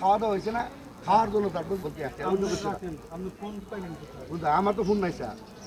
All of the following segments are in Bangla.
খাওয়া দাওয়া হয়েছে না খাওয়ার জন্য তারপর আমার তো ফোন নাই স্যার।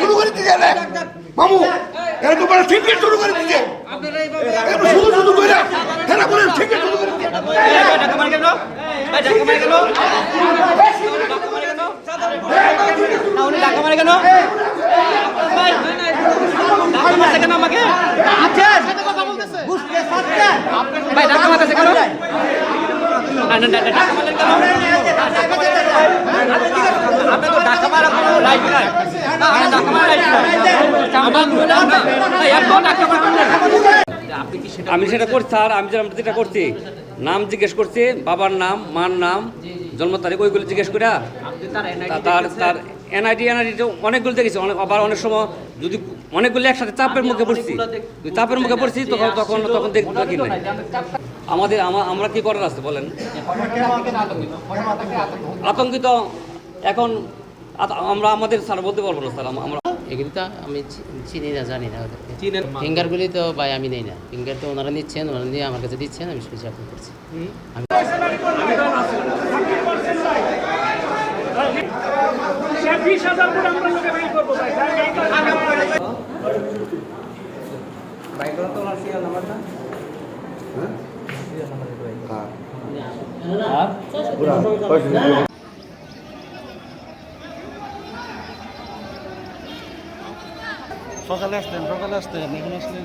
শুরু করে রে মামু এরা তো বড় ঠিক শুরু করে দিছে এরা তো শুধু শুধু করে এরা বলে ঠিক শুরু করে দিছে ধাক্কা মারে কেন কেন আমাকে ভাই ধাক্কা মারতেছে কেন ধাক্কা মারলেন কেন? আমি সেটা করছি, স্যার, আমি যেটা করছি। নাম জিজ্ঞেস করছি, বাবার নাম, মার নাম, জন্ম তারিখ, ওইগুলো জিজ্ঞেস করে তার তার এনআইডি এনআইডি তো অনেকগুলো দেখেছি অনেক আবার অনেক সময় যদি অনেকগুলো একসাথে চাপের মুখে পড়ছি যদি চাপের মুখে পড়ছি তখন তখন তখন দেখ দেখি নাই আমাদের আমরা কি করার আছে বলেন? আতঙ্কিত। এখন আত- আমরা আমাদের স্যার বলতে পারব না স্যার আমরা এগুলি তো আমি চিনি না জানি না ওদেরকে। ফিঙ্গারগুলি তো ভাই আমি নেই না। ফিঙ্গার তো ওনারা নিচ্ছেন ওনারা নিয়ে আমার কাছে দিচ্ছেন আমি সুইচ আপনি করছি আমি বিশ হাজার করে আমরা লোকে বের করব ভাই সকালে আসতেন সকালে আসতেন এখন আসলেন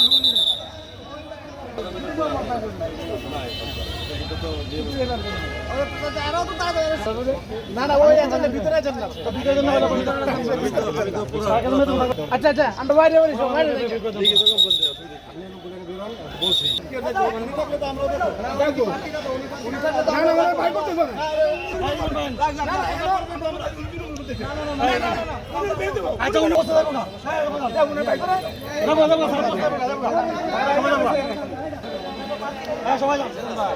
না না না আচ্ছা আচ্ছা আচ্ছা 哎说话讲题了是吧